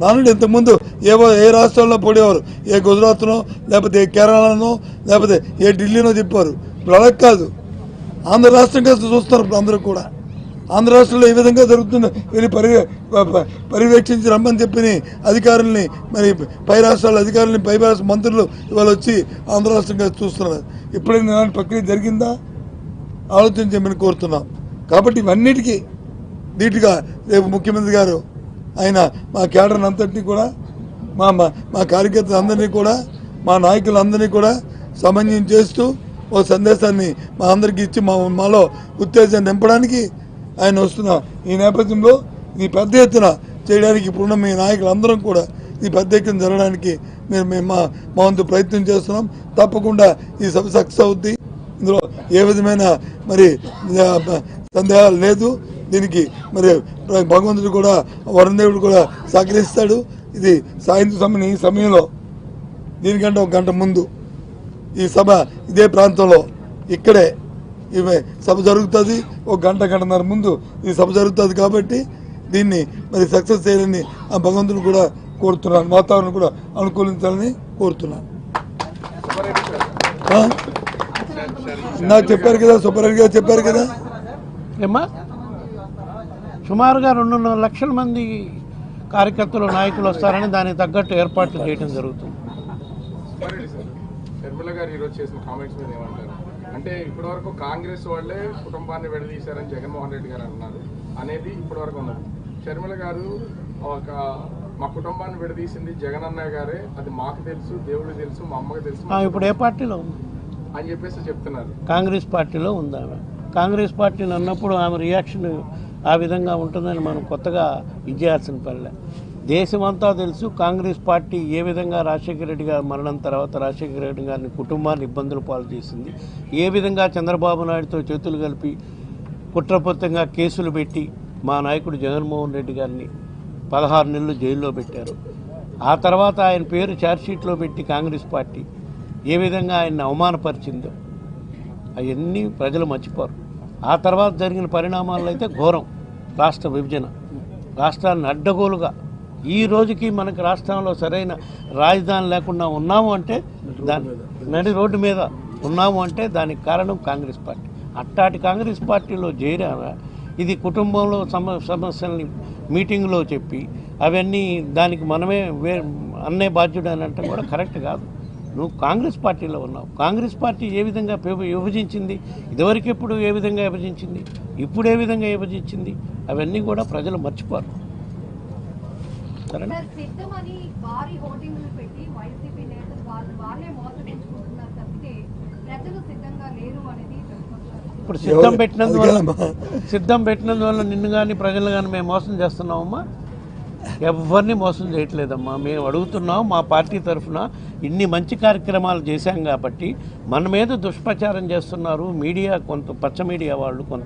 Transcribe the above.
నానుండి ఇంతకుముందు ఏవో ఏ రాష్ట్రాల్లో పొడేవారు? ఏ గుజరాత్నో లేకపోతే ఏ కేరళనో లేకపోతే ఏ ఢిల్లీనో చెప్పారు ఇప్పుడు అలా కాదు. ఆంధ్ర రాష్ట్రంగా చూస్తున్నారు ఇప్పుడు అందరూ కూడా. ఆంధ్ర రాష్ట్రంలో ఏ విధంగా జరుగుతుంది వెళ్ళి పరి పర్యవేక్షించి రమ్మని చెప్పిన అధికారుల్ని మరి పై రాష్ట్రాల అధికారుల్ని పై రాష్ట్ర మంత్రులు ఇవాళ వచ్చి ఆంధ్ర రాష్ట్రంగా చూస్తున్నారు. ఎప్పుడైనా ఇలాంటి ప్రక్రియ జరిగిందా? ఆలోచించమని కోరుతున్నాం. కాబట్టి ఇవన్నిటికీ నీట్గా రేపు ముఖ్యమంత్రి గారు ఆయన మా కేడర్ అంతటినీ కూడా మా మా మా కార్యకర్తలందరినీ కూడా మా నాయకులందరినీ కూడా సమన్వయం చేస్తూ ఓ సందేశాన్ని మా అందరికీ ఇచ్చి మా మాలో ఉత్తేజాన్ని నింపడానికి ఆయన వస్తున్న ఈ నేపథ్యంలో ఈ పెద్ద ఎత్తున చేయడానికి ఇప్పుడున్న మీ నాయకులందరం కూడా ఈ పెద్ద ఎత్తున జరగడానికి మేము మేము మా మా వంతు ప్రయత్నం చేస్తున్నాం. తప్పకుండా ఈ సభ సక్సెస్ అవుద్ది. ఇందులో ఏ విధమైన మరి సందేహాలు లేదు. దీనికి మరి భగవంతుడు కూడా వరుణదేవుడు కూడా సహకరిస్తాడు. ఇది సాయంత్రం సమయం ఈ సమయంలో దీనికంటే ఒక గంట ముందు ఈ సభ ఇదే ప్రాంతంలో ఇక్కడే ఇవే సభ జరుగుతుంది. ఒక గంట గంటన్నర ముందు ఈ సభ జరుగుతుంది కాబట్టి దీన్ని మరి సక్సెస్ చేయాలని ఆ భగవంతుడు కూడా కోరుతున్నాను. వాతావరణం కూడా అనుకూలించాలని కోరుతున్నాను. నాకు చెప్పారు కదా సుబ్బారెడ్డి గారు చెప్పారు కదా? ఏమ్మా? సుమారుగా రెండున్నర లక్షల మంది కార్యకర్తలు నాయకులు వస్తారని దానికి తగ్గట్టు ఏర్పాట్లు చేయడం జరుగుతుంది. షర్మిల గారు ఈరోజు చేసిన కామెంట్స్ మీద ఏమంటారు? అంటే ఇప్పటివరకు కాంగ్రెస్ వాళ్ళే కుటుంబాన్ని విడదీశారని జగన్మోహన్ రెడ్డి గారు అంటున్నారు అనేది ఇప్పటివరకు ఉన్నది. షర్మిల గారు ఒక మా కుటుంబాన్ని విడదీసింది జగన్ అన్నయ్య గారే. అది మాకు తెలుసు దేవుడికి తెలుసు మా అమ్మకి తెలుసు ఇప్పుడు ఏ పార్టీలో ఉంది? అని చెప్పేసి చెప్తున్నారు. కాంగ్రెస్ పార్టీలో ఉంది కాంగ్రెస్ పార్టీని అన్నప్పుడు ఆమె రియాక్షన్ ఆ విధంగా ఉంటుందని మనం కొత్తగా ఇచ్చేయాల్సిన పనిలే దేశమంతా తెలుసు కాంగ్రెస్ పార్టీ ఏ విధంగా రాజశేఖర రెడ్డి గారి మరణం తర్వాత రాజశేఖర రెడ్డి గారిని కుటుంబాన్ని ఇబ్బందులు పాలు చేసింది. ఏ విధంగా చంద్రబాబు నాయుడుతో చేతులు కలిపి కుట్రపూరితంగా కేసులు పెట్టి మా నాయకుడు జగన్మోహన్ రెడ్డి గారిని పదహారు నెలలు జైల్లో పెట్టారు. ఆ తర్వాత ఆయన పేరు ఛార్జ్షీట్లో పెట్టి కాంగ్రెస్ పార్టీ ఏ విధంగా ఆయన్ని అవమానపరిచిందో అవన్నీ ప్రజలు మర్చిపోరు. ఆ తర్వాత జరిగిన పరిణామాలు అయితే ఘోరం. రాష్ట్ర విభజన. రాష్ట్రాన్ని అడ్డగోలుగా ఈ రోజుకి మనకు రాష్ట్రంలో సరైన రాజధాని లేకుండా ఉన్నాము అంటే దాని నడి రోడ్డు మీద ఉన్నాము అంటే దానికి కారణం కాంగ్రెస్ పార్టీ. అట్టాటి కాంగ్రెస్ పార్టీలో చేరారా? ఇది కుటుంబంలో సమ సమస్యల్ని మీటింగ్లో చెప్పి అవన్నీ దానికి మనమే వే అన్నే బాధ్యుడు అని అంటే కూడా కరెక్ట్ కాదు. నువ్వు కాంగ్రెస్ పార్టీలో ఉన్నావు. కాంగ్రెస్ పార్టీ ఏ విధంగా విభ- విభజించింది? ఇదివరకు ఎప్పుడు ఏ విధంగా విభజించింది? ఇప్పుడు ఏ విధంగా విభజించింది? అవన్నీ కూడా ప్రజలు మర్చిపోరు. సరేనా? ఇప్పుడు సిద్ధం పెట్టినందువల్ల. సిద్ధం పెట్టినందువల్ల నిన్ను కానీ ప్రజలు కానీ మేము మోసం చేస్తున్నామమ్మా? ఎవరిని మోసం చేయట్లేదమ్మా. మేము అడుగుతున్నాం మా పార్టీ తరఫున ఇన్ని మంచి కార్యక్రమాలు చేశాం కాబట్టి మన మీద దుష్ప్రచారం చేస్తున్నారు. మీడియా కొంత పచ్చ మీడియా వాళ్ళు కొంత